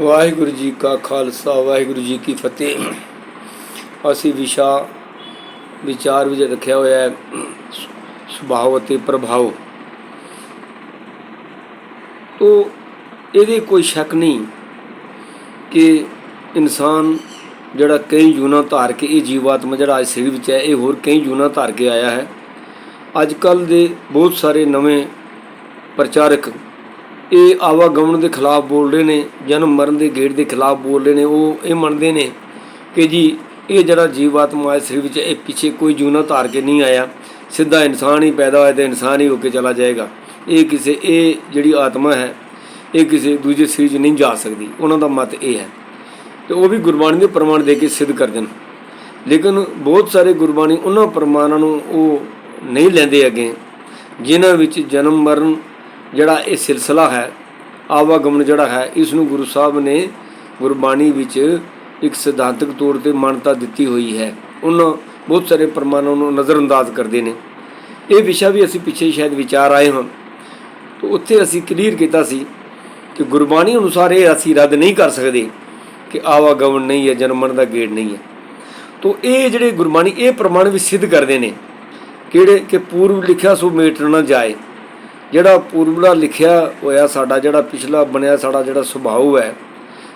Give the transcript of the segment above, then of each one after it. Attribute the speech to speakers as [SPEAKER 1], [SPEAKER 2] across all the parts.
[SPEAKER 1] ਵਾਹਿਗੁਰੂ ਜੀ ਕਾ ਖਾਲਸਾ, ਵਾਹਿਗੁਰੂ ਜੀ ਕੀ ਫਤਿਹ। ਅਸੀਂ ਵਿਸ਼ਾ, ਵਿਚਾਰ ਵਿੱਚ ਰੱਖਿਆ ਹੋਇਆ ਹੈ, ਸੁਭਾਅ ਅਤੇ ਪ੍ਰਭਾਵ। ਤੋ ਇਹਦੇ ਕੋਈ ਸ਼ੱਕ ਨਹੀਂ ਕਿ ਇਨਸਾਨ ਜਿਹੜਾ ਕਈ ਜੂਨਾਂ ਧਾਰ ਕੇ ਇਹ ਜੀਵਾਤਮਾ ਜਿਹੜਾ ਅੱਜ ਸਰੀਰ ਵਿੱਚ ਹੈ, ਇਹ ਹੋਰ ਕਈ ਜੂਨਾਂ ਧਾਰ ਕੇ ਆਇਆ ਹੈ। ਅੱਜ ਕੱਲ ਦੇ ਬਹੁਤ ਸਾਰੇ ਨਵੇਂ ਪ੍ਰਚਾਰਕ ਇਹ ਆਵਾਗਮਨ ਦੇ ਖਿਲਾਫ ਬੋਲ ਰਹੇ ਨੇ, ਜਨਮ ਮਰਨ ਦੇ ਗੇੜ ਦੇ ਖਿਲਾਫ ਬੋਲ ਰਹੇ ਨੇ, ਉਹ ਇਹ ਮੰਨਦੇ ਨੇ ਕਿ ਜੀ ਇਹ ਜਿਹੜਾ ਜੀਵਾਤਮਾ ਹੈ, ਸਰੀਰ ਵਿੱਚ ਇਹ ਪਿੱਛੇ ਕੋਈ ਜੂਨਾ ਧਾਰ ਕੇ ਨਹੀਂ ਆਇਆ। ਸਿੱਧਾ ਇਨਸਾਨ ਹੀ ਪੈਦਾ ਹੋਇਆ ਤੇ ਇਨਸਾਨ ਹੀ ਹੋ ਕੇ ਚਲਾ ਜਾਏਗਾ। ਇਹ ਕਿਸੇ, ਇਹ ਜਿਹੜੀ ਆਤਮਾ ਹੈ, ਇਹ ਕਿਸੇ ਦੂਜੇ ਸਰੀਰ 'ਚ ਨਹੀਂ ਜਾ ਸਕਦੀ। ਉਹਨਾਂ ਦਾ ਮਤ ਇਹ ਹੈ। ਤੇ ਉਹ ਵੀ ਗੁਰਬਾਣੀ ਦੇ ਪ੍ਰਮਾਣ ਦੇ ਕੇ ਸਿੱਧ ਕਰਦੇ ਨੇ ਲੇਕਿਨ ਬਹੁਤ ਸਾਰੇ ਗੁਰਬਾਣੀ ਉਹਨਾਂ ਪ੍ਰਮਾਣਾਂ ਨੂੰ ਉਹ ਨਹੀਂ ਲੈਂਦੇ ਅੱਗੇ ਜਿਨ੍ਹਾਂ ਵਿੱਚ ਜਨਮ ਮਰਨ ਜਿਹੜਾ ਇਹ ਸਿਲਸਿਲਾ ਹੈ, ਆਵਾਗਮਨ ਜਿਹੜਾ ਹੈ ਇਸ ਨੂੰ ਗੁਰੂ ਸਾਹਿਬ ਨੇ ਗੁਰਬਾਣੀ ਵਿੱਚ ਇੱਕ ਸਿਧਾਂਤਕ ਤੌਰ ਤੇ ਮਾਨਤਾ ਦਿੱਤੀ ਹੋਈ ਹੈ। ਉਹਨਾਂ ਬਹੁਤ ਸਾਰੇ ਪ੍ਰਮਾਣਾਂ ਨੂੰ ਨਜ਼ਰਅੰਦਾਜ਼ ਕਰਦੇ ਨੇ। ਇਹ ਵਿਸ਼ਾ ਵੀ ਅਸੀਂ ਪਿੱਛੇ ਸ਼ਾਇਦ ਵਿਚਾਰ ਆਏ ਹਾਂ ਤਾਂ ਉੱਥੇ ਅਸੀਂ ਕਲੀਅਰ ਕੀਤਾ ਸੀ ਕਿ ਗੁਰਬਾਣੀ ਅਨੁਸਾਰ ਇਹ ਅਸੀਂ ਰੱਦ ਨਹੀਂ ਕਰ ਸਕਦੇ ਕਿ ਆਵਾਗਮਨ ਨਹੀਂ ਹੈ, ਜਨਮਣ ਦਾ ਗੇੜ ਨਹੀਂ ਹੈ। ਤੋ ਇਹ ਜਿਹੜੇ ਗੁਰਬਾਣੀ, ਇਹ ਪ੍ਰਮਾਣ ਵੀ ਸਿੱਧ ਕਰਦੇ ਨੇ। ਕਿਹੜੇ? ਕਿ ਪੂਰਵ ਲਿਖਿਆ ਸੋ ਮੇਟਣਾ ਜਾਏ। ਜਿਹੜਾ ਪੂਰਵਲਾ ਲਿਖਿਆ ਹੋਇਆ ਸਾਡਾ ਜਿਹੜਾ ਪਿਛਲਾ ਬਣਿਆ ਸਾਡਾ ਜਿਹੜਾ ਸੁਭਾਅ ਹੈ,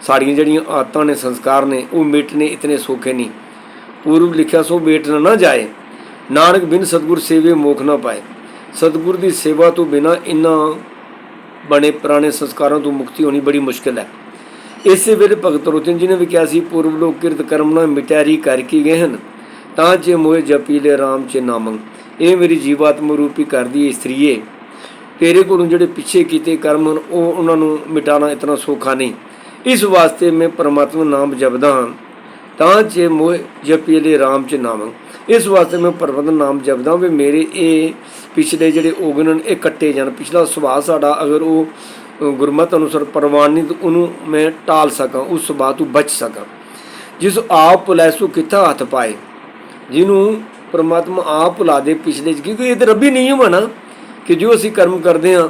[SPEAKER 1] ਸਾਡੀਆਂ ਜਿਹੜੀਆਂ ਆਦਤਾਂ ਨੇ, ਸੰਸਕਾਰ ਨੇ, ਉਹ ਮਿਟਨੇ ਇਤਨੇ ਸੌਖੇ ਨਹੀਂ। ਪੂਰਬ ਲਿਖਿਆ ਸੋ ਮੇਟ ਨਾ ਜਾਏ, ਨਾਨਕ ਬਿਨ ਸਤਗੁਰ ਸੇਵੇ ਮੋਖ ਨਾ ਪਾਏ। ਸਤਗੁਰ ਦੀ ਸੇਵਾ ਤੋਂ ਬਿਨਾ ਇਨ੍ਹਾਂ ਬਣੇ ਪੁਰਾਣੇ ਸੰਸਕਾਰਾਂ ਤੋਂ ਮੁਕਤੀ ਹੋਣੀ ਬੜੀ ਮੁਸ਼ਕਿਲ ਹੈ। ਇਸੇ ਵੇਲੇ ਭਗਤ ਰੋਚਨ ਜੀ ਨੇ ਵੀ ਕਿਹਾ ਸੀ, ਪੂਰਬ ਲੋਕ ਕਿਰਤ ਕਰਮ ਨਾ ਮਿਟੈਰੀ ਕਰ ਕੀ ਗਏ ਹਨ, ਤਾਂ ਜੇ ਮੋਏ ਜਪੀ ਲੈ ਰਾਮ ਚ ਨਾਮੰ। ਇਹ ਮੇਰੀ ਜੀਵਾਤਮ ਰੂਪੀ ਕਰਦੀ ਇਸਤਰੀਏ ਤੇਰੇ ਕੋਲੋਂ ਜਿਹੜੇ ਪਿੱਛੇ ਕੀਤੇ ਕਰਮ ਹਨ, ਉਹ ਉਹਨਾਂ ਨੂੰ ਮਿਟਾਣਾ ਇਤਨਾ ਸੌਖਾ ਨਹੀਂ। ਇਸ ਵਾਸਤੇ ਮੈਂ ਪਰਮਾਤਮਾ ਨਾਮ ਜਪਦਾ ਹਾਂ। ਤਾਂ ਜੇ ਮੋਹ ਜਪੀ ਲੈ ਰਾਮ ਚ ਨਾਮ, ਇਸ ਵਾਸਤੇ ਮੈਂ ਪਰਮਤ ਨਾਮ ਜਪਦਾ ਵੀ ਮੇਰੇ ਇਹ ਪਿਛਲੇ ਜਿਹੜੇ ਔਗਣ ਇਹ ਕੱਟੇ ਜਾਣ। ਪਿਛਲਾ ਸੁਭਾਅ ਸਾਡਾ ਅਗਰ ਉਹ ਗੁਰਮਤ ਅਨੁਸਾਰ ਪ੍ਰਵਾਨ ਨਹੀਂ, ਤਾਂ ਉਹਨੂੰ ਮੈਂ ਟਾਲ ਸਕਾਂ, ਉਸ ਸੁਭਾਅ ਤੋਂ ਬਚ ਸਕਾਂ। ਜਿਸ ਆਪ ਪੁਲੈਸੂ ਕਿੱਥਾ ਹੱਥ ਪਾਏ? ਜਿਹਨੂੰ ਪਰਮਾਤਮਾ ਆਪ ਭੁਲਾ ਦੇ ਪਿਛਲੇ ਚ, ਕਿਉਂਕਿ ਇਹ ਤਾਂ ਰੱਬੀ ਨਿਯਮ ਹੈ ਨਾ। ਕਿ ਜੋ ਅਸੀਂ ਕਰਮ ਕਰਦੇ ਹਾਂ,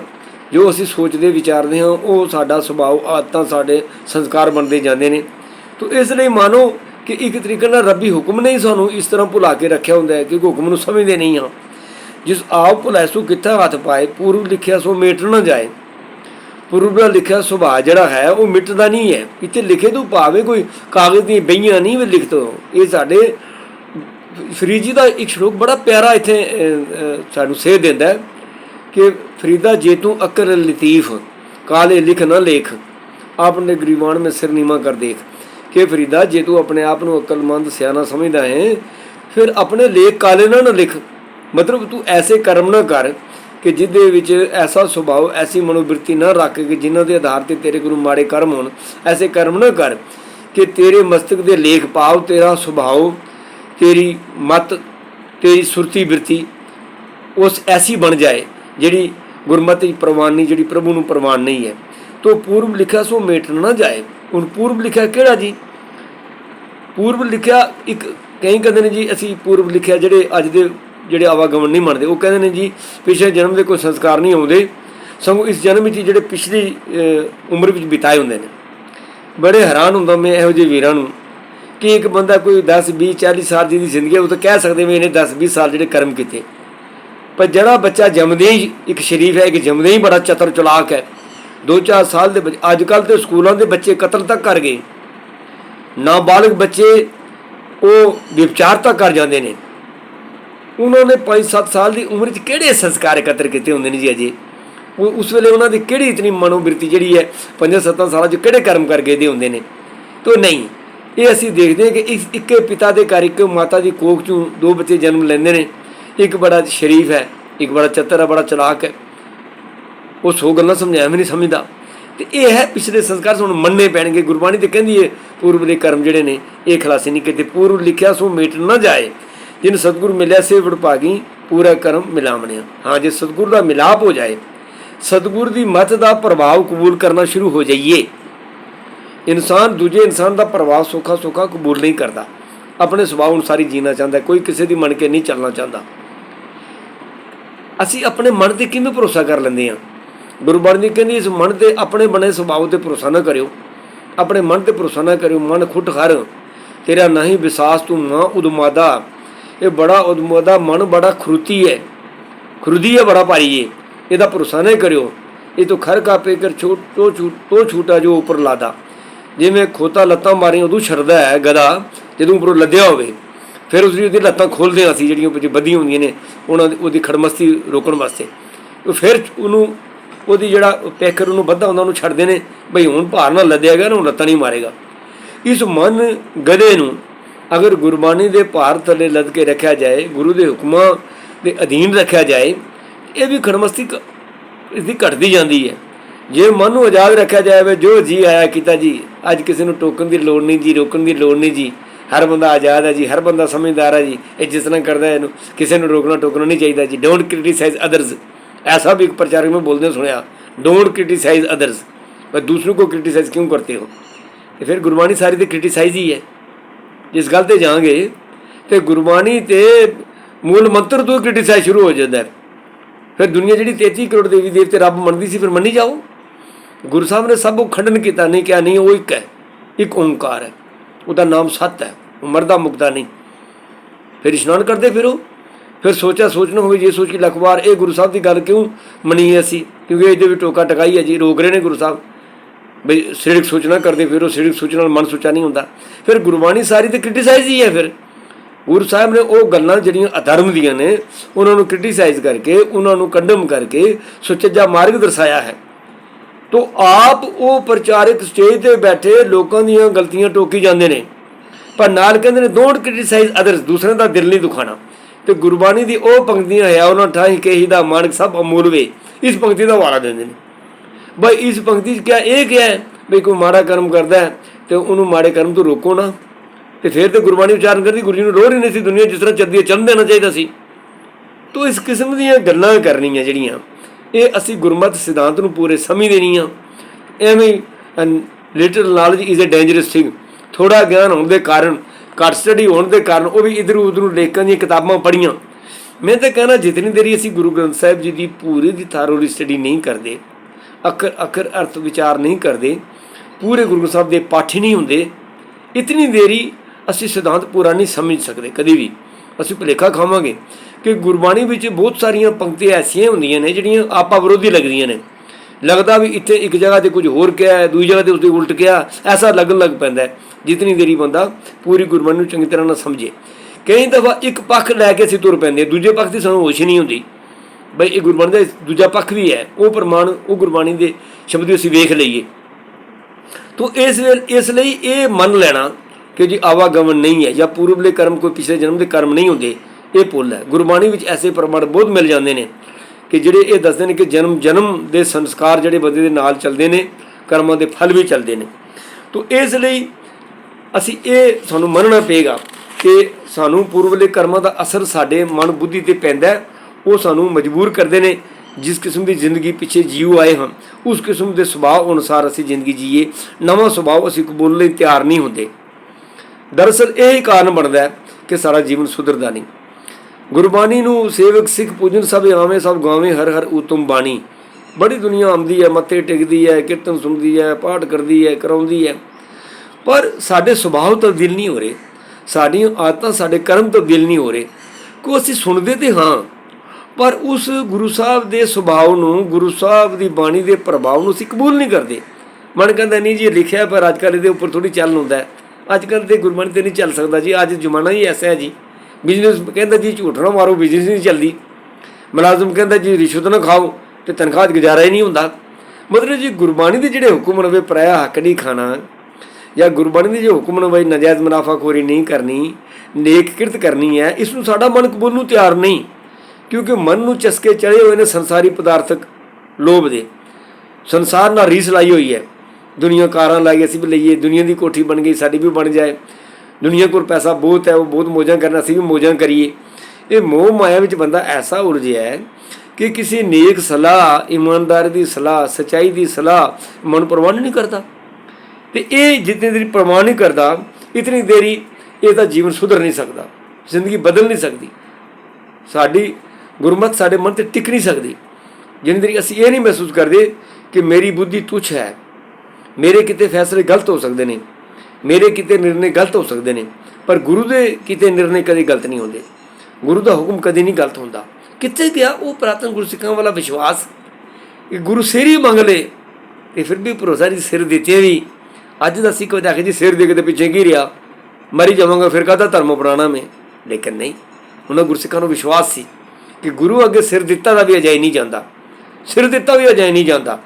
[SPEAKER 1] ਜੋ ਅਸੀਂ ਸੋਚਦੇ, ਵਿਚਾਰਦੇ ਹਾਂ, ਉਹ ਸਾਡਾ ਸੁਭਾਅ, ਆਦਤਾਂ ਸਾਡੇ ਸੰਸਕਾਰ ਬਣਦੇ ਜਾਂਦੇ ਨੇ। ਤੋ ਇਸ ਲਈ ਮਾਨੋ ਕਿ ਇੱਕ ਤਰੀਕੇ ਨਾਲ ਰੱਬੀ ਹੁਕਮ ਨੇ ਹੀ ਸਾਨੂੰ ਇਸ ਤਰ੍ਹਾਂ ਭੁਲਾ ਕੇ ਰੱਖਿਆ ਹੁੰਦਾ ਹੈ ਕਿ ਹੁਕਮ ਨੂੰ ਸਮਝਦੇ ਨਹੀਂ ਹਾਂ। ਜਿਸ ਆਪ ਭੁਲਾਇਸੂ ਕਿੱਥਾ ਹੱਥ ਪਾਏ, ਪੂਰਬ ਲਿਖਿਆ ਸੋ ਮੇਟ ਨਾ ਜਾਏ। ਪੂਰਬ ਦਾ ਲਿਖਿਆ ਸੁਭਾਅ ਜਿਹੜਾ ਹੈ, ਉਹ ਮਿਟਦਾ ਨਹੀਂ ਹੈ। ਇੱਥੇ ਲਿਖੇ ਤੋਂ ਭਾਵੇਂ ਕੋਈ ਕਾਗਜ਼ ਦੀਆਂ ਬਈਆਂ ਨਹੀਂ ਵੀ ਲਿਖ ਤੋ ਇਹ ਸਾਡੇ ਫਰੀਜੀ ਦਾ ਇੱਕ ਸ਼ਲੋਕ ਬੜਾ ਪਿਆਰਾ ਇੱਥੇ ਸਾਨੂੰ ਸੇਧ ਦਿੰਦਾ ਹੈ। ਕਿ ਫਰੀਦਾ ਜੇ ਤੂੰ ਅਕਰ ਲਤੀਫ, ਕਾਲੇ ਲਿਖ ਨਾ ਲੇਖ ਆਪਣੇ ਗਰੀਬਾਨ ਮੇ ਸਿਰ ਨੀਮਾ ਕਰ ਦੇਖ। ਕਿ ਫਰੀਦਾ ਜੇ ਤੂੰ ਆਪਣੇ ਆਪ ਨੂੰ ਅਕਲਮੰਦ ਸਿਆਣਾ ਸਮਝਦਾ ਹੈ, ਫਿਰ ਆਪਣੇ ਲੇਖ ਕਾਲੇ ਨਾ ਨਾ ਲਿਖ। ਮਤਲਬ ਤੂੰ ਐਸੇ ਕਰਮ ਨਾ ਕਰ ਕਿ ਜਿਹਦੇ ਵਿੱਚ ਐਸਾ ਸੁਭਾਅ, ਐਸੀ ਮਨੋਬਿਰਤੀ ਨਾ ਰੱਖ ਕਿ ਜਿਨ੍ਹਾਂ ਦੇ ਆਧਾਰ ਤੇ ਤੇਰੇ ਗੁਰੂ ਮਾੜੇ ਕਰਮ ਹੋਣ। ਐਸੇ ਕਰਮ ਨਾ ਕਰ ਕਿ ਤੇਰੇ ਮਸਤਕ ਦੇ ਲੇਖ ਪਾਵ ਤੇਰਾ ਸੁਭਾਅ, ਤੇਰੀ ਮਤ, ਤੇਰੀ ਸੁਰਤੀ ਬਿਰਤੀ ਉਸ ਐਸੀ ਬਣ ਜਾਏ। ਜਿਹੜੀ ਗੁਰਮਤਿ ਪ੍ਰਵਾਨੀ ਜਿਹੜੀ ਪ੍ਰਭੂ ਨੂੰ ਪ੍ਰਵਾਨ ਨਹੀਂ ਹੈ। ਤੋ ਪੂਰਬ ਲਿਖਿਆ ਸੋ ਮੇਟ ਨਾ ਜਾਏ। ਹੁਣ ਪੂਰਬ ਲਿਖਿਆ ਕਿਹੜਾ ਜੀ? ਪੂਰਬ ਲਿਖਿਆ ਇੱਕ ਕਈ ਕਹਿੰਦੇ ਨੇ ਜੀ, ਅਸੀਂ ਪੂਰਬ ਲਿਖਿਆ ਜਿਹੜੇ ਅੱਜ ਦੇ ਜਿਹੜੇ ਆਵਾਗਮਨ ਨਹੀਂ ਮੰਨਦੇ, ਉਹ ਕਹਿੰਦੇ ਨੇ ਜੀ, ਪਿਛਲੇ ਜਨਮ ਦੇ ਕੋਈ ਸੰਸਕਾਰ ਨਹੀਂ ਆਉਂਦੇ। ਸਗੋਂ ਇਸ ਜਨਮ ਵਿੱਚ ਜਿਹੜੇ ਪਿਛਲੀ ਉਮਰ ਵਿੱਚ ਬਿਤਾਏ ਹੁੰਦੇ ਨੇ। ਬੜੇ ਹੈਰਾਨ ਹੁੰਦਾ ਮੈਂ ਇਹੋ ਜਿਹੇ ਵੀਰਾਂ ਨੂੰ ਕਿ ਇੱਕ ਬੰਦਾ ਕੋਈ 10 20 40 ਸਾਲ ਦੀ ਜ਼ਿੰਦਗੀ ਉਹ ਤਾਂ ਕਹਿ ਸਕਦੇ ਵੀ ਇਹਨੇ 10 20 ਸਾਲ ਜਿਹੜੇ ਕਰਮ ਕੀਤੇ। ਪਰ ਜਿਹੜਾ ਬੱਚਾ ਜੰਮਦੇ ਹੀ ਇੱਕ ਸ਼ਰੀਫ ਹੈ ਕਿ ਜੰਮਦੇ ਹੀ ਬੜਾ ਚਤਰ ਚਲਾਕ ਹੈ। 2-4 ਸਾਲ ਦੇ ਬੱਚੇ, ਅੱਜ ਕੱਲ ਤੇ ਸਕੂਲਾਂ ਦੇ ਬੱਚੇ ਕਤਲ ਤੱਕ ਕਰ ਗਏ। ਨਾਬਾਲਗ ਬੱਚੇ ਉਹ ਵਿਚਾਰ ਤੱਕ ਕਰ ਜਾਂਦੇ ਨੇ। ਉਹਨਾਂ ਨੇ 5-7 ਸਾਲ ਦੀ ਉਮਰ 'ਚ ਕਿਹੜੇ ਸੰਸਕਾਰ ਇਕੱਤਰ ਕੀਤੇ ਹੁੰਦੇ ਨੇ ਜੀ ਅਜੇ? ਉਹ ਉਸ ਵੇਲੇ ਉਹਨਾਂ ਦੀ ਕਿਹੜੀ ਇਤਨੀ ਮਨੋਬਿਰਤੀ ਜਿਹੜੀ ਹੈ 5-7 ਸਾਲਾਂ 'ਚ ਕਿਹੜੇ ਕਰਮ ਕਰ ਗਏ ਦੇ ਹੁੰਦੇ ਨੇ? ਤੋ ਨਹੀਂ। ਇਹ ਅਸੀਂ ਦੇਖਦੇ ਹਾਂ ਕਿ ਇਸ ਇੱਕੇ ਪਿਤਾ ਦੇ ਘਰ ਇੱਕ ਮਾਤਾ ਦੀ ਕੋਖ 'ਚੋਂ ਦੋ ਬੱਚੇ ਜਨਮ ਲੈਂਦੇ ਨੇ। ਇੱਕ ਬੜਾ ਸ਼ਰੀਫ ਹੈ, ਇੱਕ ਬੜਾ ਚਤਰ ਹੈ, ਬੜਾ ਚਲਾਕ ਹੈ। ਉਹ ਸੋ ਗੱਲਾਂ ਸਮਝਾਇਆ ਵੀ ਨਹੀਂ ਸਮਝਦਾ। ਤੇ ਇਹ ਹੈ ਪਿਛਲੇ ਸੰਸਕਾਰ ਸਾਨੂੰ ਮੰਨਣੇ ਪੈਣਗੇ। ਗੁਰਬਾਣੀ ਤੇ ਕਹਿੰਦੀ ਹੈ ਪੂਰਬ ਦੇ ਕਰਮ ਜਿਹੜੇ ਨੇ, ਇਹ ਖਲਾਸੀ ਨਹੀਂ ਕਿਤੇ। ਪੂਰਬ ਲਿਖਿਆ ਸੋ ਮੇਟ ਨਾ ਜਾਏ। ਜਿਨ ਸਤਿਗੁਰ ਮਿਲਿਆ, ਸੇ ਵਡਭਾਗੀ ਪੂਰਾ ਕਰਮ ਮਿਲਾਵਣਿਆ। ਹਾਂ, ਜੇ ਸਤਿਗੁਰ ਦਾ ਮਿਲਾਪ ਹੋ ਜਾਏ, ਸਤਿਗੁਰ ਦੀ ਮਤ ਦਾ ਪ੍ਰਭਾਵ ਕਬੂਲ ਕਰਨਾ ਸ਼ੁਰੂ ਹੋ ਜਾਈਏ। ਇਨਸਾਨ ਦੂਜੇ ਇਨਸਾਨ ਦਾ ਪ੍ਰਭਾਵ ਸੋਖਾ ਸੋਖਾ ਕਬੂਲ ਨਹੀਂ ਕਰਦਾ। ਆਪਣੇ ਸੁਭਾਅ ਅਨੁਸਾਰ ਹੀ ਜੀਣਾ ਚਾਹੁੰਦਾ ਕੋਈ ਕਿਸੇ ਦੀ ਮੰਨ ਕੇ ਨਹੀਂ ਚੱਲਣਾ ਚਾਹੁੰਦਾ। ਅਸੀਂ ਆਪਣੇ ਮਨ ਤੇ ਕਿਵੇਂ ਭਰੋਸਾ ਕਰ ਲੈਂਦੇ ਹਾਂ? ਗੁਰਬਾਣੀ ਕਹਿੰਦੀ, ਇਸ ਮਨ ਤੇ ਆਪਣੇ ਬਣੇ ਸੁਭਾਅ ਤੇ ਭਰੋਸਾ ਨਾ ਕਰਿਓ। ਆਪਣੇ ਮਨ ਤੇ ਭਰੋਸਾ ਨਾ ਕਰਿਓ, ਮਨ ਖੁੱਟ ਹਰ ਤੇਰਾ ਨਹੀਂ ਵਿਸਾਸ ਤੂੰ ਮਾਂ ਉਦਮਾਦਾ। ਇਹ ਬੜਾ ਉਦਮਾਦਾ, ਮਨ ਬੜਾ ਖਰੂਤੀ ਹੈ। ਖਰੁਦੀ ਹੈ, ਬੜਾ ਭਾਰੀ ਹੈ। ਇਹਦਾ ਭਰੋਸਾ ਨਾ ਕਰਿਓ। ਇਹ ਤੋਂ ਖਰ ਕਾ ਪੇ ਕਰ ਛੋਟ ਤੋ ਛੂਟ ਤੋ ਛੂਟਾ ਜੋ ਉੱਪਰ ਲਾਦਾ। ਜਿਵੇਂ ਖੋਤਾ ਲੱਤਾਂ ਮਾਰੀਆਂ, ਉਦੋਂ ਛੱਡਦਾ ਹੈ ਗਦਾ ਜਦੋਂ ਉੱਪਰੋਂ ਲੱਦਿਆ ਹੋਵੇ। ਫਿਰ ਉਸ ਦੀ ਲੱਤਾਂ ਖੋਲਦੇ ਹਾਂ ਅਸੀਂ, ਜਿਹੜੀਆਂ ਵਿੱਚ ਬੱਧੀਆਂ ਹੁੰਦੀਆਂ ਨੇ, ਉਹਨਾਂ ਦੀ, ਉਹਦੀ ਖੜਮਸਤੀ ਰੋਕਣ ਵਾਸਤੇ। ਉਹ ਫਿਰ ਉਹਨੂੰ, ਉਹਦੀ ਜਿਹੜਾ ਪੈਕਰ ਉਹਨੂੰ ਬੱਧਾ ਹੁੰਦਾ, ਉਹਨੂੰ ਛੱਡਦੇ ਨੇ, ਬਈ ਹੁਣ ਭਾਰ ਨਾਲ ਲੱਦਿਆ ਗਿਆ ਉਹਨੂੰ ਉਹ ਲੱਤਾਂ ਨਹੀਂ ਮਾਰੇਗਾ। ਇਸ ਮਨ ਗਧੇ ਨੂੰ ਅਗਰ ਗੁਰਬਾਣੀ ਦੇ ਭਾਰ ਥੱਲੇ ਲੱਦ ਕੇ ਰੱਖਿਆ ਜਾਏ, ਗੁਰੂ ਦੇ ਹੁਕਮਾਂ ਦੇ ਅਧੀਨ ਰੱਖਿਆ ਜਾਏ, ਇਹ ਵੀ ਖੜਮਸਤੀ ਕ- ਇਸ ਦੀ ਘਟਦੀ ਜਾਂਦੀ ਹੈ। ਜੇ ਮਨ ਨੂੰ ਆਜ਼ਾਦ ਰੱਖਿਆ ਜਾਵੇ ਜੋ ਜੀ ਆਇਆ ਕੀਤਾ ਜੀ, ਅੱਜ ਕਿਸੇ ਨੂੰ ਟੋਕਣ ਦੀ ਲੋੜ ਨਹੀਂ ਜੀ, ਰੋਕਣ ਦੀ ਲੋੜ ਨਹੀਂ ਜੀ ਹਰ ਬੰਦਾ ਆਜ਼ਾਦ ਹੈ ਜੀ ਹਰ ਬੰਦਾ ਸਮਝਦਾਰ ਹੈ ਜੀ ਇਹ ਜਿਸ ਤਰ੍ਹਾਂ ਕਰਦਾ ਹੈ ਇਹਨੂੰ ਕਿਸੇ ਨੂੰ ਰੋਕਣਾ ਟੋਕਣਾ ਨਹੀਂ ਚਾਹੀਦਾ ਜੀ ਡੋਂਟ ਕ੍ਰਿਟਿਸਾਈਜ਼ ਅਦਰਸ ऐसा भी एक प्रचारक में बोलने सुना डोंट क्रिटिसाइज अदर्स पर दूसरों को क्रिटिसाइज क्यों करते हो ਤੇ ਫਿਰ ਗੁਰਬਾਣੀ ਸਾਰੀ ਤੇ ਕ੍ਰਿਟਿਸਾਈਜ਼ ਹੀ ਹੈ ਜਿਸ ਗੱਲ ਤੇ ਜਾਾਂਗੇ ਤੇ ਗੁਰਬਾਣੀ ਤੇ ਮੂਲ ਮੰਤਰ ਤੋਂ ਕ੍ਰਿਟਿਸਾਈਜ਼ ਸ਼ੁਰੂ ਹੋ ਜਾਂਦਾ ਹੈ ਫਿਰ ਦੁਨੀਆ ਜਿਹੜੀ 33 ਕਰੋੜ ਦੇਵੀ ਦੇਵਤੇ ਰੱਬ ਮੰਨਦੀ ਸੀ ਫਿਰ ਮੰਨੀ ਜਾਓ ਗੁਰੂ ਸਾਹਿਬ ਨੇ ਸਭ ਨੂੰ ਖੰਡਨ ਕੀਤਾ ਨਹੀਂ ਕਿਹਾ ਨਹੀਂ ਉਹ ਇੱਕ ਹੈ ਇੱਕ ਓੰਕਾਰ ਹੈ ਉਹਦਾ ਨਾਮ ਸਤ ਹੈ ਉਮਰ ਦਾ ਮੁਕਦਾ ਨਹੀਂ। ਫਿਰ ਇਸ਼ਨਾਨ ਕਰਦੇ ਫਿਰੋ। ਫਿਰ ਸੋਚਿਆ ਸੋਚਣਾ ਹੋਵੇ, ਜੇ ਸੋਚ ਕੇ ਲੱਖ ਇਹ ਗੁਰੂ ਸਾਹਿਬ ਦੀ ਗੱਲ ਕਿਉਂ ਮੰਨੀ ਅਸੀਂ? ਕਿਉਂਕਿ ਇਹਦੇ ਵਿੱਚ ਟੋਕਾ ਟਕਾਈ ਹੈ ਜੀ, ਰੋਕ ਰਹੇ ਨੇ ਗੁਰੂ ਸਾਹਿਬ। ਬਈ ਸਰੀਰਕ ਸੋਚਣਾ ਕਰਦੇ ਫਿਰ ਉਹ ਸਰੀਰਕ ਸੋਚ ਨਾਲ ਮਨ ਸੋਚਾ ਨਹੀਂ ਹੁੰਦਾ। ਫਿਰ ਗੁਰਬਾਣੀ ਸਾਰੀ ਤੇ ਕ੍ਰਿਟਿਸਾਈਜ਼ ਹੀ ਹੈ ਫਿਰ। ਗੁਰੂ ਸਾਹਿਬ ਨੇ ਉਹ ਗੱਲਾਂ ਜਿਹੜੀਆਂ ਅਧਰਮ ਦੀਆਂ ਨੇ, ਉਹਨਾਂ ਨੂੰ ਕ੍ਰਿਟਿਸਾਈਜ਼ ਕਰਕੇ, ਉਹਨਾਂ ਨੂੰ ਕੰਡਮ ਕਰਕੇ ਸੁਚੱਜਾ ਮਾਰਗ ਦਰਸਾਇਆ ਹੈ। ਤੋ ਆਪ ਉਹ ਪ੍ਰਚਾਰਕ ਸਟੇਜ ਤੇ ਬੈਠੇ, ਲੋਕਾਂ ਦੀਆਂ ਗਲਤੀਆਂ ਟੋਕੀ ਜਾਂਦੇ ਨੇ। ਪਰ ਨਾਲ ਕਹਿੰਦੇ ਨੇ ਡੋਂਟ ਕ੍ਰਿਟਿਸਾਈਜ਼ ਅਦਰਸ ਦੂਸਰਿਆਂ ਦਾ ਦਿਲ ਨਹੀਂ ਦੁਖਾਣਾ ਤੇ ਗੁਰਬਾਣੀ ਦੀ ਉਹ ਪੰਕਤੀਆਂ ਹੈ, ਉਹਨਾਂ ਠਾਈ ਕਹੀ ਦਾ ਮਾਨਕ ਸਭ ਅਮੂਲ ਵੇ ਇਸ ਪੰਕਤੀ ਦਾ ਵਾਰਾ ਦਿੰਦੇ ਨੇ। ਬਈ ਇਸ ਪੰਕਤੀ 'ਚ ਕਿਆ ਇਹ ਕਿਹਾ ਹੈ ਬਈ ਕੋਈ ਮਾੜਾ ਕਰਮ ਕਰਦਾ ਹੈ, ਤੇ ਉਹਨੂੰ ਮਾੜੇ ਕਰਮ ਤੋਂ ਰੋਕੋ ਨਾ। ਤੇ ਫਿਰ ਤੇ ਗੁਰਬਾਣੀ ਉਚਾਰਨ ਕਰਦੀ ਗੁਰੂ ਜੀ ਨੂੰ ਲੋੜ ਹੀ ਨਹੀਂ ਸੀ ਦੁਨੀਆ ਜਿਸ ਤਰ੍ਹਾਂ ਚੱਲਦੀ ਹੈ ਚੱਲਣ ਦੇਣਾ ਚਾਹੀਦਾ ਸੀ। ਤੋ ਇਸ ਕਿਸਮ ਦੀਆਂ ਗੱਲਾਂ ਕਰਨੀਆਂ ਜਿਹੜੀਆਂ, ਇਹ ਅਸੀਂ ਗੁਰਮਤਿ ਸਿਧਾਂਤ ਨੂੰ ਪੂਰੇ ਸਮਝਦੇ ਨਹੀਂ ਆ ਐਵੇਂ little knowledge is a dangerous thing ਥੋੜਾ ਗਿਆਨ ਹੋਣ ਦੇ ਕਾਰਨ, ਘੱਟ ਸਟੱਡੀ ਹੋਣ ਦੇ ਕਾਰਨ ਉਹ ਵੀ ਇਧਰ ਉਧਰ ਲੇਖਾਂ ਦੀਆਂ ਕਿਤਾਬਾਂ ਪੜ੍ਹੀਆਂ। ਮੈਂ ਤਾਂ ਕਹਿਣਾ ਜਿਤਨੀ ਦੇਰੀ ਅਸੀਂ ਗੁਰੂ ਗ੍ਰੰਥ ਸਾਹਿਬ ਜੀ ਦੀ ਪੂਰੀ ਦੀ ਥਾਰੋਲੀ ਸਟੱਡੀ ਨਹੀਂ ਕਰਦੇ, ਅੱਖਰ ਅੱਖਰ ਅਰਥ ਵਿਚਾਰ ਨਹੀਂ ਕਰਦੇ, ਪੂਰੇ ਗੁਰੂ ਗ੍ਰੰਥ ਸਾਹਿਬ ਦੇ ਪਾਠ ਹੀ ਨਹੀਂ ਹੁੰਦੇ, ਇਤਨੀ ਦੇਰੀ ਅਸੀਂ ਸਿਧਾਂਤ ਪੂਰਾ ਨਹੀਂ ਸਮਝ ਸਕਦੇ ਕਦੇ ਵੀ। ਅਸੀਂ ਭੁਲੇਖਾ ਖਾਵਾਂਗੇ ਕਿ ਗੁਰਬਾਣੀ ਵਿੱਚ ਬਹੁਤ ਸਾਰੀਆਂ ਪੰਕਤੀਆਂ ਐਸੀਆਂ ਹੁੰਦੀਆਂ ਨੇ ਜਿਹੜੀਆਂ ਆਪਾ ਵਿਰੋਧੀ ਲੱਗਦੀਆਂ ਨੇ। ਲੱਗਦਾ ਵੀ ਇੱਥੇ ਇੱਕ ਜਗ੍ਹਾ ਤੇ ਕੁਝ ਹੋਰ ਕਿਹਾ ਹੈ, ਦੂਜੀ ਜਗ੍ਹਾ ਤੇ ਉਸਦੇ ਉਲਟ ਕਿਹਾ, ਐਸਾ ਲੱਗਣ ਲੱਗ ਪੈਂਦਾ ਹੈ। ਜਿਤਨੀ ਦੇਰੀ ਬੰਦਾ ਪੂਰੀ ਗੁਰਬਾਣੀ ਨੂੰ ਚੰਗੀ ਤਰ੍ਹਾਂ ਨਾਲ ਸਮਝੇ। ਕਈ ਦਫਾ ਇੱਕ ਪੱਖ ਲੈ ਕੇ ਅਸੀਂ ਤੁਰ ਪੈਂਦੇ ਦੂਜੇ ਪੱਖ ਦੀ ਸਾਨੂੰ ਹੋਸ਼ ਹੀ ਨਹੀਂ ਹੁੰਦੀ। ਬਈ ਇਹ ਗੁਰਬਾਣੀ ਦਾ ਦੂਜਾ ਪੱਖ ਵੀ ਹੈ, ਉਹ ਪ੍ਰਮਾਣ, ਉਹ ਗੁਰਬਾਣੀ ਦੇ ਸ਼ਬਦ ਅਸੀਂ ਵੇਖ ਲਈਏ। ਤੋ ਇਸ ਇਸ ਲਈ ਇਹ ਮੰਨ ਲੈਣਾ ਕਿ ਜੀ ਆਵਾਗਮਨ ਨਹੀਂ ਹੈ ਜਾਂ ਪੂਰਬਲੇ ਕਰਮ ਕੋਈ ਪਿਛਲੇ ਜਨਮ ਦੇ ਕਰਮ ਨਹੀਂ ਹੁੰਦੇ, ਇਹ ਭੁੱਲ ਹੈ। ਗੁਰਬਾਣੀ ਵਿੱਚ ਐਸੇ ਪ੍ਰਮਾਣ ਬਹੁਤ ਮਿਲ ਜਾਂਦੇ ਨੇ। ਕਿ ਜਿਹੜੇ ਇਹ ਦੱਸਦੇ ਨੇ ਕਿ ਜਨਮ ਜਨਮ ਦੇ ਸੰਸਕਾਰ ਜਿਹੜੇ ਬੰਦੇ ਦੇ ਨਾਲ ਚੱਲਦੇ ਨੇ, ਕਰਮਾਂ ਦੇ ਫਲ ਵੀ ਚੱਲਦੇ ਨੇ। ਤੋ ਇਸ ਲਈ ਅਸੀਂ ਇਹ ਸਾਨੂੰ ਮੰਨਣਾ ਪਏਗਾ ਕਿ ਸਾਨੂੰ ਪੂਰਬਲੇ ਕਰਮਾਂ ਦਾ ਅਸਰ ਸਾਡੇ ਮਨ ਬੁੱਧੀ ਤੇ ਪੈਂਦਾ ਉਹ ਸਾਨੂੰ ਮਜਬੂਰ ਕਰਦੇ ਨੇ, ਜਿਸ ਕਿਸਮ ਦੀ ਜ਼ਿੰਦਗੀ ਪਿੱਛੇ ਜੀਉ ਆਏ ਹਾਂ, ਉਸ ਕਿਸਮ ਦੇ ਸੁਭਾਅ ਅਨੁਸਾਰ ਅਸੀਂ ਜ਼ਿੰਦਗੀ ਜੀਏ। ਨਵਾਂ ਸੁਭਾਅ ਅਸੀਂ ਕਬੂਲਣ ਲਈ ਤਿਆਰ ਨਹੀਂ ਹੁੰਦੇ। ਦਰਅਸਲ ਇਹ ਹੀ ਕਾਰਨ ਬਣਦਾ ਕਿ ਸਾਰਾ ਜੀਵਨ ਸੁਧਰਦਾ ਨਹੀਂ। ਗੁਰਬਾਣੀ ਨੂੰ ਸੇਵਕ ਸਿੱਖ ਪੂਜਨ ਸਭ ਆਵੇਂ, ਸਭ ਗਾਵੇਂ, ਹਰ ਹਰ ਉਤਮ ਬਾਣੀ। ਬੜੀ ਦੁਨੀਆ ਆਉਂਦੀ ਹੈ, ਮੱਥੇ ਟੇਕਦੀ ਹੈ, ਕੀਰਤਨ ਸੁਣਦੀ ਹੈ, ਪਾਠ ਕਰਦੀ ਹੈ, ਕਰਾਉਂਦੀ ਹੈ। ਪਰ ਸਾਡੇ ਸੁਭਾਅ ਤਬਦੀਲ ਨਹੀਂ ਹੋ ਰਹੇ। ਸਾਡੀਆਂ ਆਦਤਾਂ ਸਾਡੇ ਕਰਮ ਤਬਦੀਲ ਨਹੀਂ ਹੋ ਰਹੇ। ਕੋ ਅਸੀਂ ਸੁਣਦੇ ਤੇ ਹਾਂ, ਪਰ ਉਸ ਗੁਰੂ ਸਾਹਿਬ ਦੇ ਸੁਭਾਅ ਨੂੰ, ਗੁਰੂ ਸਾਹਿਬ ਦੀ ਬਾਣੀ ਦੇ ਪ੍ਰਭਾਵ ਨੂੰ ਅਸੀਂ ਕਬੂਲ ਨਹੀਂ ਕਰਦੇ। ਮਨ ਕਹਿੰਦਾ, ਨਹੀਂ ਜੀ, ਇਹ ਲਿਖਿਆ ਪਰ ਅੱਜ ਕੱਲ੍ਹ ਇਹਦੇ ਉੱਪਰ ਥੋੜੀ ਚੱਲਣ ਹੁੰਦਾ ਹੈ। ਅੱਜ ਕੱਲ੍ਹ ਤੇ ਗੁਰਬਾਣੀ ਤੇ ਨਹੀਂ ਚੱਲ ਸਕਦਾ ਜੀ, ਅੱਜ ਜ਼ਮਾਨਾ ਹੀ ਐਸਾ ਹੈ ਜੀ। ਬਿਜ਼ਨਸ ਕਹਿੰਦਾ ਜੀ ਝੂਠ ਨਾ ਮਾਰੋ ਬਿਜ਼ਨਸ ਨਹੀਂ ਚੱਲਦੀ। ਮੁਲਾਜ਼ਮ ਕਹਿੰਦਾ ਜੀ ਰਿਸ਼ਵਤ ਨਾ ਖਾਓ ਤੇ ਤਨਖਾਹ 'ਚ ਗੁਜ਼ਾਰਾ ਹੀ ਨਹੀਂ ਹੁੰਦਾ। ਮਤਲਬ ਜੀ ਗੁਰਬਾਣੀ ਦੇ ਜਿਹੜੇ ਹੁਕਮ ਨੇ, ਵੀ ਪਰਾਇਆ ਹੱਕ ਨਹੀਂ ਖਾਣਾ, ਜਾਂ ਗੁਰਬਾਣੀ ਦੇ ਜੋ ਹੁਕਮ ਨੇ ਬਈ ਨਜਾਇਜ਼ ਮੁਨਾਫਾਖੋਰੀ ਨਹੀਂ ਕਰਨੀ, ਨੇਕ ਕਿਰਤ ਕਰਨੀ ਹੈ, ਇਸ ਨੂੰ ਸਾਡਾ ਮਨ ਕਬੂਲ ਨੂੰ ਤਿਆਰ ਨਹੀਂ। ਕਿਉਂਕਿ ਮਨ ਨੂੰ ਚਸਕੇ ਚੜੇ ਹੋਏ ਨੇ ਸੰਸਾਰੀ ਪਦਾਰਥਕ ਲੋਭ ਦੇ। ਸੰਸਾਰ ਨਾਲ ਰੀਸ ਲਾਈ ਹੋਈ ਹੈ। ਦੁਨੀਆ ਕਾਰਾਂ ਲਾਈ, ਅਸੀਂ ਵੀ ਲਈਏ, ਦੁਨੀਆ ਦੀ ਕੋਠੀ ਬਣ ਗਈ, ਸਾਡੀ ਵੀ ਬਣ ਜਾਏ। ਦੁਨੀਆ ਕੋਲ ਪੈਸਾ ਬਹੁਤ ਹੈ, ਉਹ ਬਹੁਤ ਮੋਜਾਂ ਕਰਨਾ ਅਸੀਂ ਵੀ ਮੋਜਾਂ ਕਰੀਏ। ਇਹ ਮੋਹ ਮਾਇਆ ਵਿੱਚ ਬੰਦਾ ਐਸਾ ਉਲਝਿਆ ਹੈ ਕਿ ਕਿਸੇ ਨੇਕ ਸਲਾਹ, ਇਮਾਨਦਾਰੀ ਦੀ ਸਲਾਹ, ਸਚਾਈ ਦੀ ਸਲਾਹ ਮਨ ਪ੍ਰਵਾਨ ਨਹੀਂ ਕਰਦਾ। ਤੇ ਇਹ ਜਿਤਨੀ ਦੇਰੀ ਪ੍ਰਮਾਣ ਨਹੀਂ ਕਰਦਾ, ਇਤਨੀ ਦੇਰੀ ਇਹਦਾ ਜੀਵਨ ਸੁਧਰ ਨਹੀਂ ਸਕਦਾ, ਜ਼ਿੰਦਗੀ ਬਦਲ ਨਹੀਂ ਸਕਦੀ। ਸਾਡੀ ਗੁਰਮਤ ਸਾਡੇ ਮਨ ਤੇ ਟਿਕ ਨਹੀਂ ਸਕਦੀ। ਜਿੰਨੀ ਦੇਰੀ ਅਸੀਂ ਇਹ ਨਹੀਂ ਮਹਿਸੂਸ ਕਰਦੇ ਕਿ ਮੇਰੀ ਬੁੱਧੀ ਤੁਛ ਹੈ, ਮੇਰੇ ਕਿਤੇ ਫੈਸਲੇ ਗਲਤ ਹੋ ਸਕਦੇ ਨੇ। ਮੇਰੇ ਕਿਤੇ ਨਿਰਣੇ ਗਲਤ ਹੋ ਸਕਦੇ ਨੇ, ਪਰ ਗੁਰੂ ਦੇ ਕਿਤੇ ਨਿਰਣੇ ਕਦੇ ਗਲਤ ਨਹੀਂ ਹੁੰਦੇ। ਗੁਰੂ ਦਾ ਹੁਕਮ ਕਦੇ ਨਹੀਂ ਗਲਤ ਹੁੰਦਾ। ਕਿੱਥੇ ਗਿਆ ਉਹ ਪ੍ਰਾਤਨ ਗੁਰਸਿੱਖਾਂ ਵਾਲਾ ਵਿਸ਼ਵਾਸ? ਕਿ ਗੁਰੂ ਸਿਰ ਹੀ ਮੰਗ ਲੇ ਤੇ ਫਿਰ ਵੀ ਭਰੋਸਾ ਨਹੀਂ ਸਿਰ ਦਿੱਤੇ ਵੀ ਅੱਜ ਦਾ ਸਿੱਖ ਵਜਾ ਕੇ ਜੀ ਸਿਰ ਦੇ ਕੇ ਤੇ ਪਿੱਛੇ ਕੀ ਰਿਹਾ? ਮਰੀ ਜਾਵਾਂਗਾ, ਫਿਰ ਕਾਹਦਾ ਧਰਮ ਅਪਣਾਉਣਾ ਮੈਂ? ਲੇਕਿਨ ਨਹੀਂ, ਉਹਨਾਂ ਗੁਰਸਿੱਖਾਂ ਨੂੰ ਵਿਸ਼ਵਾਸ ਸੀ ਕਿ ਗੁਰੂ ਅੱਗੇ ਸਿਰ ਦਿੱਤਾ ਦਾ ਵੀ ਅਜੇ ਨਹੀਂ ਜਾਂਦਾ। ਸਿਰ ਦਿੱਤਾ ਵੀ ਅਜੇ ਨਹੀਂ ਜਾਂਦਾ।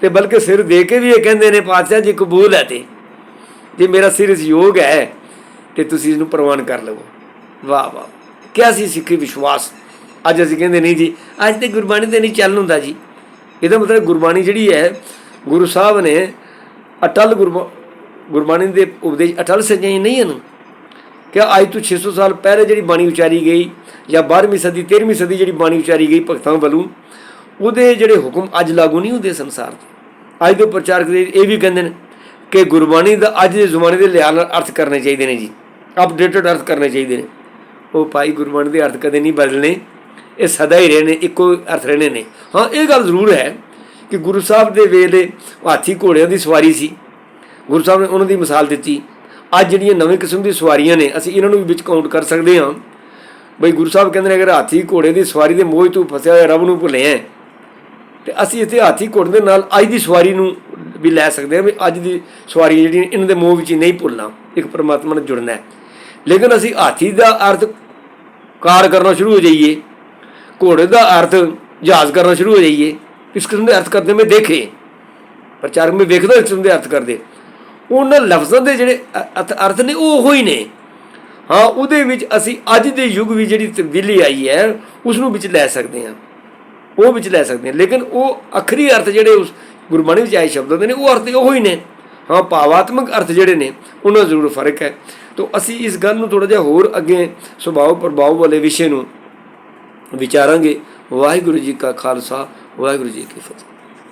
[SPEAKER 1] ਤੇ ਬਲਕਿ ਸਿਰ ਦੇ ਕੇ ਵੀ ਇਹ ਕਹਿੰਦੇ ਨੇ, ਪਾਤਸ਼ਾਹ ਜੀ ਕਬੂਲ ਹੈ ਤੇ। ਜੇ ਮੇਰਾ ਸਿਰ ਯੋਗ ਹੈ, ਤੇ ਤੁਸੀਂ ਇਹਨੂੰ ਪ੍ਰਵਾਨ ਕਰ ਲਵੋ। ਵਾਹ ਵਾਹ। ਕਿਆ ਸੀ ਸਿੱਖੀ ਵਿਸ਼ਵਾਸ? ਅੱਜ ਅਸੀਂ ਕਹਿੰਦੇ ਨਹੀਂ ਜੀ, ਅੱਜ ਤੇ ਗੁਰਬਾਣੀ ਤੇ ਨਹੀਂ ਚੱਲਣ ਹੁੰਦਾ ਜੀ। ਇਹਦਾ ਮਤਲਬ ਗੁਰਬਾਣੀ ਜਿਹੜੀ ਹੈ, ਗੁਰੂ ਸਾਹਿਬ ਨੇ ਅਟਲ ਗੁਰਬਾ, ਗੁਰਬਾਣੀ ਦੇ ਉਪਦੇਸ਼, ਅਟਲ ਸਜਾਈ ਨਹੀਂ ਹਨ ਕਿ ਅੱਜ ਤੋਂ 600 ਸਾਲ ਪਹਿਲੇ ਜਿਹੜੀ ਬਾਣੀ ਉਚਾਰੀ ਗਈ, ਜਾਂ 12ਵੀਂ ਸਦੀ 13ਵੀਂ ਸਦੀ ਜਿਹੜੀ ਬਾਣੀ ਉਚਾਰੀ ਗਈ ਭਗਤਾਂ ਵੱਲੋਂ, ਉਹਦੇ ਜਿਹੜੇ ਹੁਕਮ ਅੱਜ ਲਾਗੂ ਨਹੀਂ ਹੁੰਦੇ ਸੰਸਾਰ 'ਚ ਅੱਜ ਦੇ ਪ੍ਰਚਾਰਕ ਦੇ ਇਹ ਵੀ ਕਹਿੰਦੇ ਨੇ ਕਿ ਗੁਰਬਾਣੀ ਦਾ ਅੱਜ ਦੇ ਜ਼ਮਾਨੇ ਦੇ ਲਿਹਾਜ਼ ਨਾਲ ਅਰਥ ਕਰਨੇ ਚਾਹੀਦੇ ਨੇ ਜੀ। ਅਪਡੇਟਡ ਅਰਥ ਕਰਨੇ ਚਾਹੀਦੇ ਨੇ। ਉਹ ਭਾਈ ਗੁਰਬਾਣੀ ਦੇ ਅਰਥ ਕਦੇ ਨਹੀਂ ਬਦਲਣੇ। ਇਹ ਸਦਾ ਹੀ ਰਹੇ ਨੇ ਇੱਕੋ ਅਰਥ ਰਹਿਣੇ ਨੇ। ਹਾਂ, ਇਹ ਗੱਲ ਜ਼ਰੂਰ ਹੈ ਕਿ ਗੁਰੂ ਸਾਹਿਬ ਦੇ ਵੇਲੇ ਹਾਥੀ ਘੋੜਿਆਂ ਦੀ ਸਵਾਰੀ ਸੀ। ਗੁਰੂ ਸਾਹਿਬ ਨੇ ਉਹਨਾਂ ਦੀ ਮਿਸਾਲ ਦਿੱਤੀ। ਅੱਜ ਜਿਹੜੀਆਂ ਨਵੇਂ ਕਿਸਮ ਦੀ ਸਵਾਰੀਆਂ ਨੇ, ਅਸੀਂ ਇਹਨਾਂ ਨੂੰ ਵੀ ਵਿੱਚ ਕਾਊਂਟ ਕਰ ਸਕਦੇ ਹਾਂ। ਬਈ ਗੁਰੂ ਸਾਹਿਬ ਕਹਿੰਦੇ ਨੇ, ਅਗਰ ਹਾਥੀ ਘੋੜੇ ਦੀ ਸਵਾਰੀ ਦੇ ਮੋਹ 'ਚ ਤੂੰ ਫਸਿਆ ਹੋਇਆ ਰੱਬ ਨੂੰ ਭੁੱਲੇ ਹੈ, ਤੇ ਅਸੀਂ ਇੱਥੇ ਹਾਥੀ ਘੋੜੇ ਦੇ ਨਾਲ ਅੱਜ ਦੀ ਸਵਾਰੀ ਨੂੰ ਵੀ ਲੈ ਸਕਦੇ ਹਾਂ ਵੀ ਅੱਜ ਦੀ ਸਵਾਰੀ ਜਿਹੜੀ ਇਹਨਾਂ ਦੇ ਮੂੰਹ ਵਿੱਚ ਹੀ ਨਹੀਂ ਭੁੱਲਣਾ, ਇੱਕ ਪਰਮਾਤਮਾ ਨਾਲ ਜੁੜਨਾ ਹੈ। ਲੇਕਿਨ ਅਸੀਂ ਹਾਥੀ ਦਾ ਅਰਥ ਕਾਰ ਕਰਨਾ ਸ਼ੁਰੂ ਹੋ ਜਾਈਏ, ਘੋੜੇ ਦਾ ਅਰਥ ਜਹਾਜ਼ ਕਰਨਾ ਸ਼ੁਰੂ ਹੋ ਜਾਈਏ, ਇਸ ਕਿਸਮ ਦੇ ਅਰਥ ਕਰਦੇ ਮੈਂ ਦੇਖੇ। ਪ੍ਰਚਾਰਕ ਮੈਂ ਵੇਖਦਾ ਇਸ ਕਿਸਮ ਦੇ ਅਰਥ ਕਰਦੇ। ਉਹਨਾਂ ਲਫ਼ਜ਼ਾਂ ਦੇ ਜਿਹੜੇ ਅਰਥ- ਅਰਥ ਨੇ ਉਹ ਉਹੀ ਨੇ। ਹਾਂ, ਉਹਦੇ ਵਿੱਚ ਅਸੀਂ ਅੱਜ ਦੇ ਯੁੱਗ ਵਿੱਚ ਜਿਹੜੀ ਤਬਦੀਲੀ ਆਈ ਹੈ ਉਸ ਨੂੰ ਵਿੱਚ ਲੈ ਸਕਦੇ ਹਾਂ। ਉਹ ਵਿੱਚ ਲੈ ਸਕਦੇ ਹਾਂ। ਲੇਕਿਨ ਉਹ ਅਖਰੀ ਅਰਥ ਜਿਹੜੇ ਉਸ ਗੁਰਬਾਣੀ ਵਿੱਚ ਆਏ ਸ਼ਬਦਾਂ ਦੇ ਨੇ, ਉਹ ਅਰਥ ਉਹ ਹੀ ਨੇ। ਹਾਂ, ਭਾਵਾਤਮਕ ਅਰਥ ਜਿਹੜੇ ਨੇ, ਉਹਨਾਂ ਜ਼ਰੂਰ ਫ਼ਰਕ ਹੈ। ਤੋਂ ਅਸੀਂ ਇਸ ਗੱਲ ਨੂੰ ਥੋੜਾ ਜਿਹਾ ਹੋਰ ਅੱਗੇ ਸੁਭਾਅ ਪ੍ਰਭਾਵ ਵਾਲੇ ਵਿਸ਼ੇ ਨੂੰ ਵਿਚਾਰਾਂਗੇ। ਵਾਹਿਗੁਰੂ ਜੀ ਕਾ ਖਾਲਸਾ, ਵਾਹਿਗੁਰੂ ਜੀ ਕੀ ਫਤਿਹ।